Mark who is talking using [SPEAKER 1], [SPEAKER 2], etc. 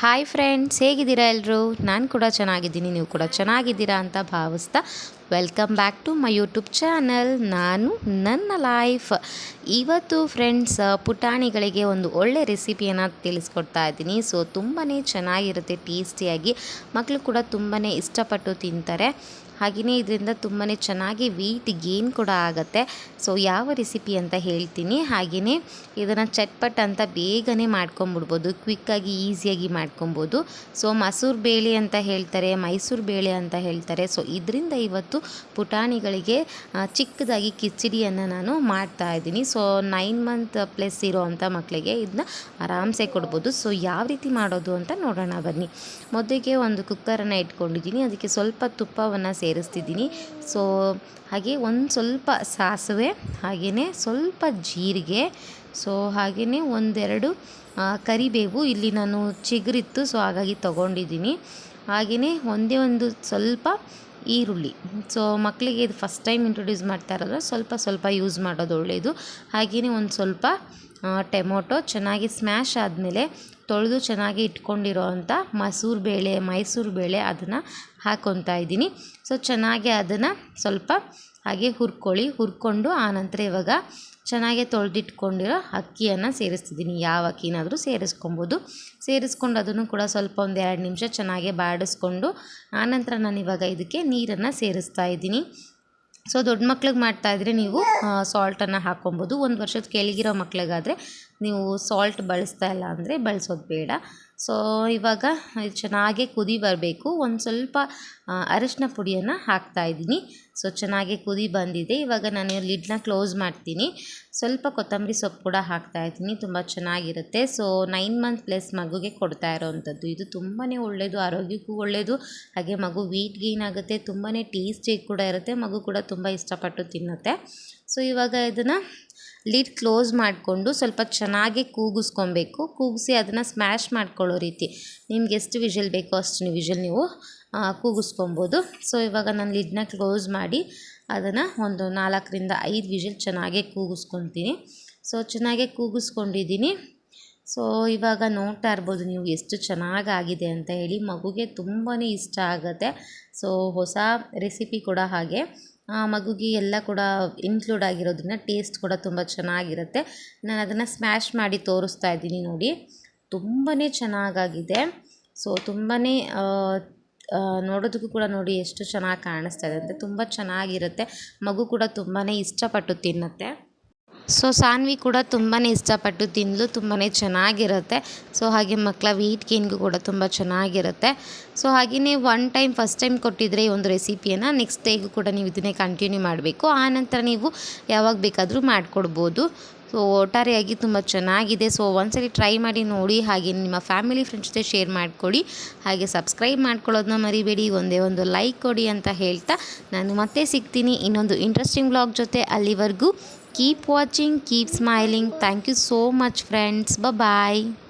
[SPEAKER 1] Hi friends ಹೇಗಿದ್ದೀರಾ ಎಲ್ಲರೂ ನಾನು ಕೂಡ ಚೆನ್ನಾಗಿದ್ದೀನಿ, ನೀವು ಕೂಡ ಚೆನ್ನಾಗಿದ್ದೀರಾ ಅಂತ ಭಾವಿಸ್ತಾ welcome back to my YouTube channel ನಾನು ನನ್ನ ಲೈಫ್ ಇವತ್ತು ಫ್ರೆಂಡ್ಸ್ ಪುಟಾಣಿಗಳಿಗೆ ಒಂದು ಒಳ್ಳೆ ರೆಸಿಪಿಯನ್ನು ತಿಳಿಸ್ಕೊಡ್ತಾ ಇದ್ದೀನಿ. ಸೊ ತುಂಬಾ ಚೆನ್ನಾಗಿರುತ್ತೆ ಟೇಸ್ಟಿಯಾಗಿ ಮಕ್ಕಳು ಕೂಡ ತುಂಬಾ ಇಷ್ಟಪಟ್ಟು ತಿಂತಾರೆ. ಹಾಗೆಯೇ ಇದರಿಂದ ತುಂಬಾ ಚೆನ್ನಾಗಿ ವೀಟ್ ಗೇನ್ ಕೂಡ ಆಗುತ್ತೆ. ಸೊ ಯಾವ ರೆಸಿಪಿ ಅಂತ ಹೇಳ್ತೀನಿ. ಹಾಗೆಯೇ ಇದನ್ನು ಚಟ್ಪಟ್ ಅಂತ ಬೇಗನೆ ಮಾಡ್ಕೊಂಬಿಡ್ಬೋದು. ಕ್ವಿಕ್ಕಾಗಿ ಈಸಿಯಾಗಿ ಮಾಡ್ಕೊಬೋದು. ಸೊ ಮಸೂರು ಬೇಳೆ ಅಂತ ಹೇಳ್ತಾರೆ, ಮೈಸೂರು ಬೇಳೆ ಅಂತ ಹೇಳ್ತಾರೆ. ಸೊ ಇದರಿಂದ ಇವತ್ತು ಪುಟಾಣಿಗಳಿಗೆ ಚಿಕ್ಕದಾಗಿ ಕಿಚಡಿಯನ್ನು ನಾನು ಮಾಡ್ತಾ ಇದ್ದೀನಿ. ಸೊ ನೈನ್ ಮಂತ್ ಪ್ಲಸ್ ಇರೋವಂಥ ಮಕ್ಕಳಿಗೆ ಇದನ್ನ ಆರಾಮ್ಸೆ ಕೊಡ್ಬೋದು. ಸೊ ಯಾವ ರೀತಿ ಮಾಡೋದು ಅಂತ ನೋಡೋಣ ಬನ್ನಿ. ಮೊದಲಿಗೆ ಒಂದು ಕುಕ್ಕರನ್ನು ಇಟ್ಕೊಂಡಿದ್ದೀನಿ. ಅದಕ್ಕೆ ಸ್ವಲ್ಪ ತುಪ್ಪವನ್ನು ಸೇರಿಸ್ತಿದ್ದೀನಿ. ಸೊ ಹಾಗೆ ಒಂದು ಸ್ವಲ್ಪ ಸಾಸಿವೆ ಹಾಗೆಯೇ ಸ್ವಲ್ಪ ಜೀರಿಗೆ ಸೊ ಹಾಗೆಯೇ ಒಂದೆರಡು ಕರಿಬೇವು ಇಲ್ಲಿ ನಾನು ಚಿಗುರಿತ್ತು ಸೊ ಹಾಗಾಗಿ ತೊಗೊಂಡಿದ್ದೀನಿ. ಹಾಗೆಯೇ ಒಂದೇ ಒಂದು ಸ್ವಲ್ಪ ಈರುಳ್ಳಿ. ಸೊ ಮಕ್ಕಳಿಗೆ ಇದು ಫಸ್ಟ್ ಟೈಮ್ ಇಂಟ್ರೊಡ್ಯೂಸ್ ಮಾಡ್ತಾ ಇರೋದ್ರೆ ಸ್ವಲ್ಪ ಸ್ವಲ್ಪ ಯೂಸ್ ಮಾಡೋದು ಒಳ್ಳೆಯದು ಹಾಗೆಯೇ ಒಂದು ಸ್ವಲ್ಪ ಟೊಮೊಟೊ ಚೆನ್ನಾಗಿ ಸ್ಮ್ಯಾಶ್ ಆದಮೇಲೆ ತೊಳೆದು ಚೆನ್ನಾಗಿ ಇಟ್ಕೊಂಡಿರೋ ಅಂಥ ಮಸೂರು ಬೇಳೆ, ಮೈಸೂರು ಬೇಳೆ ಅದನ್ನು ಹಾಕ್ಕೊತಾ ಇದ್ದೀನಿ. ಸೊ, ಚೆನ್ನಾಗಿ ಅದನ್ನು ಸ್ವಲ್ಪ ಹಾಗೆ ಹುರ್ಕೊಳ್ಳಿ. ಹುರ್ಕೊಂಡು ಆನಂತರ ಇವಾಗ ಚೆನ್ನಾಗಿ ತೊಳೆದಿಟ್ಕೊಂಡಿರೋ ಅಕ್ಕಿಯನ್ನು ಸೇರಿಸ್ತಿದ್ದೀನಿ. ಯಾವ ಅಕ್ಕಿನಾದರೂ ಸೇರಿಸ್ಕೊಬೋದು. ಸೇರಿಸ್ಕೊಂಡು ಅದನ್ನು ಕೂಡ ಸ್ವಲ್ಪ ಒಂದು ಎರಡು ನಿಮಿಷ ಚೆನ್ನಾಗಿ ಬಾಡಿಸ್ಕೊಂಡು ಆನಂತರ ನಾನು ಇವಾಗ ಇದಕ್ಕೆ ನೀರನ್ನು ಸೇರಿಸ್ತಾ ಇದ್ದೀನಿ. ಸೊ ದೊಡ್ಡ ಮಕ್ಳಿಗೆ ಮಾಡ್ತಾಯಿದ್ರೆ ನೀವು ಸಾಲ್ಟನ್ನು ಹಾಕ್ಕೊಬೋದು ಒಂದು ವರ್ಷದ ಕೆಳಗಿರೋ ಮಕ್ಳಿಗಾದರೆ ನೀವು ಸಾಲ್ಟ್ ಬಳಸ್ತಾ ಇಲ್ಲ ಅಂದರೆ ಬಳಸೋದು ಬೇಡ. ಸೊ ಇವಾಗ ಇದು ಚೆನ್ನಾಗಿ ಕುದಿ ಬರಬೇಕು. ಒಂದು ಸ್ವಲ್ಪ ಅರಿಶಿನ ಪುಡಿಯನ್ನು ಹಾಕ್ತಾ ಇದ್ದೀನಿ. ಸೊ ಚೆನ್ನಾಗಿ ಕುದಿ ಬಂದಿದೆ. ಇವಾಗ ನಾನು ಲಿಡ್ನ ಕ್ಲೋಸ್ ಮಾಡ್ತೀನಿ. ಸ್ವಲ್ಪ ಕೊತ್ತಂಬರಿ ಸೊಪ್ಪು ಕೂಡ ಹಾಕ್ತಾ ಇದ್ದೀನಿ. ತುಂಬ ಚೆನ್ನಾಗಿರುತ್ತೆ. ಸೊ ನೈನ್ ಮಂತ್ ಪ್ಲಸ್ ಮಗುಗೆ ಕೊಡ್ತಾ ಇರೋವಂಥದ್ದು ಇದು ತುಂಬಾ ಒಳ್ಳೆಯದು ಆರೋಗ್ಯಕ್ಕೂ ಒಳ್ಳೆಯದು ಹಾಗೆ ಮಗು ವೀಟ್ ಗೇನ್ ಆಗುತ್ತೆ. ತುಂಬಾ ಟೇಸ್ಟಿ ಕೂಡ ಇರುತ್ತೆ. ಮಗು ಕೂಡ ತುಂಬ ಇಷ್ಟಪಟ್ಟು ತಿನ್ನುತ್ತೆ. ಸೊ ಇವಾಗ ಇದನ್ನು ಲಿಡ್ ಕ್ಲೋಸ್ ಮಾಡಿಕೊಂಡು ಸ್ವಲ್ಪ ಚೆನ್ನಾಗಿ ಕೂಗಿಸ್ಕೊಬೇಕು. ಕೂಗಿಸಿ ಅದನ್ನು ಸ್ಮ್ಯಾಶ್ ಮಾಡ್ಕೊಳ್ಳೋ ರೀತಿ. ನಿಮ್ಗೆ ಎಷ್ಟು ವಿಷಲ್ ಬೇಕೋ ಅಷ್ಟು ವಿಷಲ್ ನೀವು ಕೂಗಿಸ್ಕೊಬೋದು. ಸೊ, ಇವಾಗ ನಾನು ಲಿಡ್ನ ಕ್ಲೋಸ್ ಮಾಡಿ ಅದನ್ನು ಒಂದು ನಾಲ್ಕರಿಂದ ಐದು ವಿಷಲ್ ಚೆನ್ನಾಗಿ ಕೂಗಿಸ್ಕೊತೀನಿ. ಸೊ, ಚೆನ್ನಾಗೆ ಕೂಗಿಸ್ಕೊಂಡಿದ್ದೀನಿ. ಸೊ, ಇವಾಗ ನೋಡ್ತಾ ಇರ್ಬೋದು ನೀವು ಎಷ್ಟು ಚೆನ್ನಾಗಾಗಿದೆ ಅಂತ ಹೇಳಿ. ಮಗುಗೆ ತುಂಬಾ ಇಷ್ಟ ಆಗುತ್ತೆ. ಸೊ, ಹೊಸ ರೆಸಿಪಿ ಕೂಡ ಹಾಗೆ. ಮಗುಗೆ ಎಲ್ಲ ಕೂಡ ಇನ್ಕ್ಲೂಡ್ ಆಗಿರೋದ್ರಿಂದ ಟೇಸ್ಟ್ ಕೂಡ ತುಂಬ ಚೆನ್ನಾಗಿರುತ್ತೆ. ನಾನು ಅದನ್ನು ಸ್ಮ್ಯಾಶ್ ಮಾಡಿ ತೋರಿಸ್ತಾ ಇದ್ದೀನಿ ನೋಡಿ. ತುಂಬಾ ಚೆನ್ನಾಗಾಗಿದೆ. ಸೊ ತುಂಬಾ ನೋಡೋದಕ್ಕೂ ಕೂಡ ನೋಡಿ ಎಷ್ಟು ಚೆನ್ನಾಗಿ ಕಾಣಿಸ್ತಾ ಇದೆ. ಅಂತ ತುಂಬ ಚೆನ್ನಾಗಿರುತ್ತೆ. ಮಗು ಕೂಡ ತುಂಬಾ ಇಷ್ಟಪಟ್ಟು ತಿನ್ನುತ್ತೆ. ಸೊ ಸಾನ್ವಿ ಕೂಡ ತುಂಬಾ ಇಷ್ಟಪಟ್ಟು ತಿಂದಲು ತುಂಬಾ ಚೆನ್ನಾಗಿರುತ್ತೆ. ಸೊ ಹಾಗೆ ಮಕ್ಕಳ ವೆಯ್ಟ್ ಗೇನ್ಗೂ ಕೂಡ ತುಂಬ ಚೆನ್ನಾಗಿರುತ್ತೆ. ಸೊ ಹಾಗೆಯೇ ಒನ್ ಟೈಮ್ ಫಸ್ಟ್ ಟೈಮ್ ಕೊಟ್ಟಿದ್ರೆ ಈ ಒಂದು ರೆಸಿಪಿಯನ್ನು ನೆಕ್ಸ್ಟ್ ಡೇಗೂ ಕೂಡ ನೀವು ಇದನ್ನೇ ಕಂಟಿನ್ಯೂ ಮಾಡಬೇಕು. ಆನಂತರ ನೀವು ಯಾವಾಗ ಬೇಕಾದರೂ ಮಾಡಿಕೊಡ್ಬೋದು. ಸೊ ಒಟ್ಟಾರೆಯಾಗಿ ತುಂಬ ಚೆನ್ನಾಗಿದೆ. ಸೊ ಒಂದ್ಸರಿ ಟ್ರೈ ಮಾಡಿ ನೋಡಿ, ಹಾಗೆ ನಿಮ್ಮ ಫ್ಯಾಮಿಲಿ ಫ್ರೆಂಡ್ಸ್ ಜೊತೆ ಶೇರ್ ಮಾಡಿಕೊಡಿ ಹಾಗೆ ಸಬ್ಸ್ಕ್ರೈಬ್ ಮಾಡ್ಕೊಳ್ಳೋದನ್ನ ಮರಿಬೇಡಿ. ಒಂದೇ ಒಂದು ಲೈಕ್ ಕೊಡಿ ಅಂತ ಹೇಳ್ತಾ ನಾನು ಮತ್ತೆ ಸಿಗ್ತೀನಿ ಇನ್ನೊಂದು ಇಂಟ್ರೆಸ್ಟಿಂಗ್ ಬ್ಲಾಗ್ ಜೊತೆ ಅಲ್ಲಿವರೆಗೂ. Keep watching, keep smiling. Thank you so much, friends. Bye bye.